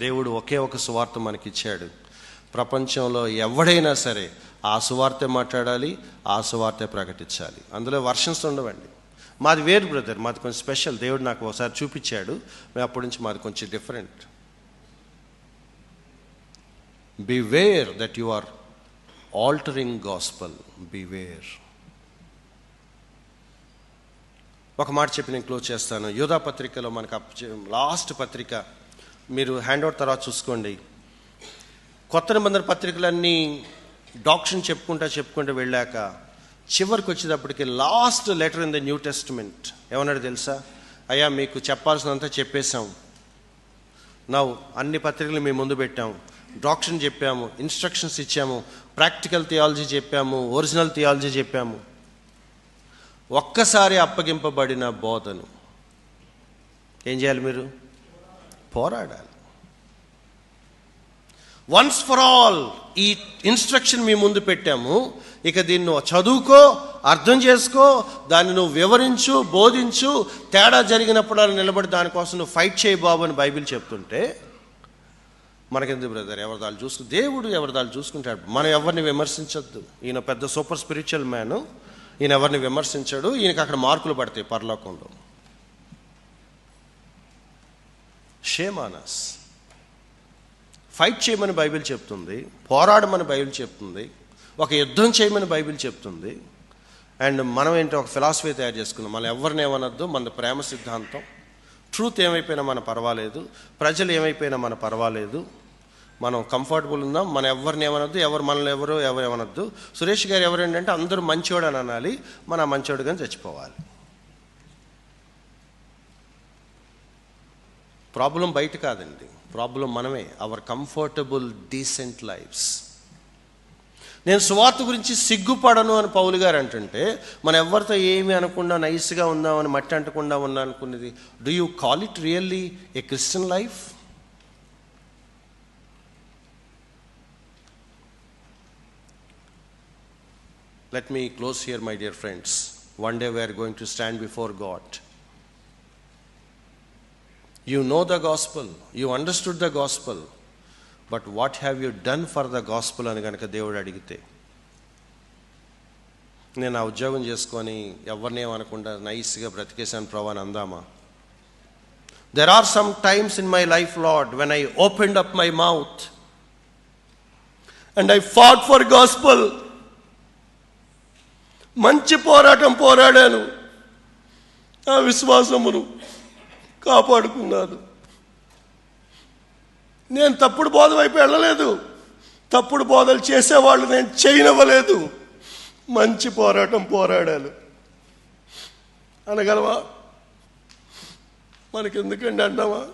దేవుడు ఒకే ఒక సువార్త మనకిచ్చాడు. ప్రపంచంలో ఎవడైనా సరే ఆ సువార్తే మాట్లాడాలి ఆ సువార్తే ప్రకటించాలి. అందులో వర్షన్స్ ఉండవండి. మాది వేరు బ్రదర్ మాది కొంచెం స్పెషల్. దేవుడు నాకు ఒకసారి చూపించాడు. మేము అప్పటి నుంచి మాది కొంచెం different. Beware that you are altering gospel beware ఒక మాట చెప్పి నేను క్లోజ్ చేస్తాను. యోధా పత్రికలో మనకు అప్ లాస్ట్ పత్రిక మీరు హ్యాండ్ అవుట్ తర్వాత చూసుకోండి. కొత్త నిబంధన పత్రికలన్నీ డాక్షన్ చెప్పుకుంటా చెప్పుకుంటూ వెళ్ళాక చివరికి వచ్చేటప్పటికి last letter in the New Testament ఏమన్నాడు తెలుసా? అయ్యా మీకు చెప్పాల్సినంత చెప్పేశాం. నవ్వు అన్ని పత్రికలు మీ ముందు పెట్టాము డాక్షన్ చెప్పాము ఇన్స్ట్రక్షన్స్ ఇచ్చాము ప్రాక్టికల్ థియాలజీ చెప్పాము ఒరిజినల్ థియాలజీ చెప్పాము. ఒక్కసారి అప్పగింపబడిన బోధను ఏం చేయాలి మీరు? పోరాడాలి. వన్స్ ఫర్ ఆల్ ఈ ఇన్స్ట్రక్షన్ మీ ముందు పెట్టాము. ఇక దీన్ని నువ్వు చదువుకో అర్థం చేసుకో దాన్ని నువ్వు వివరించు బోధించు తేడా జరిగినప్పుడు అలా నిలబడి దానికోసం నువ్వు ఫైట్ చేయి బాబు అని బైబిల్ చెప్తుంటే మనకెందు బ్రదర్ ఎవరి దాళ్ళు చూసుకు దేవుడు ఎవరి దాళ్ళు చూసుకుంటాడు. మనం ఎవరిని విమర్శించద్దు. ఈయన పెద్ద సూపర్ స్పిరిచువల్ మ్యాన్ ఈయన ఎవరిని విమర్శించాడు. ఈయనకి అక్కడ మార్కులు పడతాయి పరలోకంలో. షేమానస్ ఫైట్ చేయమని బైబిల్ చెప్తుంది పోరాడమని బైబిల్ చెప్తుంది ఒక యుద్ధం చేయమని బైబిల్ చెప్తుంది. అండ్ మనం ఏంటో ఒక ఫిలాసఫీ తయారు చేసుకున్నాం మనం ఎవరిని ఏమనొద్దు మన ప్రేమ సిద్ధాంతం. ట్రూత్ ఏమైపోయినా మన పర్వాలేదు ప్రజలు ఏమైపోయినా మన పర్వాలేదు. మనం కంఫర్టబుల్ ఉందాం మనం ఎవరిని ఏమనొద్దు ఎవరు మనల్ని ఎవరు ఎవరు ఏమనొద్దు. సురేష్ గారు ఎవరు ఏంటంటే అందరూ మంచోడు అని అనాలి మన మంచోడు కానీ చచ్చిపోవాలి. ప్రాబ్లం బయట కాదండి. ప్రాబ్లం మనమే. అవర్ కంఫర్టబుల్ డీసెంట్ లైఫ్స్ నేను సువార్త గురించి సిగ్గుపడను అని పౌలు గారు అంటుంటే మనం ఎవరితో ఏమి అనకుండా నైస్గా ఉందామని మట్టి అంటకుండా ఉన్నా అనుకున్నది do you call it really a Christian life let me close here my dear friends one day we're going to stand before God You know the gospel, you understood the gospel, but what have you done for the gospel అని కనుక దేవుడు అడిగితే నేను ఆ ఉద్యోగం చేసుకొని ఎవరినేమనకుండా నైస్గా బ్రతికేశాను ప్రభా అని అందామా? There are some times in my life Lord when I opened up my mouth and I fought for gospel మంచి పోరాటం పోరాడాను. ఆ విశ్వాసమును కాపాడుకున్నారు నేను తప్పుడు బోధ వైపు వెళ్ళలేదు. తప్పుడు బోధలు చేసేవాళ్ళు నేను చేయనివ్వలేదు. మంచి పోరాటం పోరాడాను. అనగలవా? మనకెందుకండి అంటావా?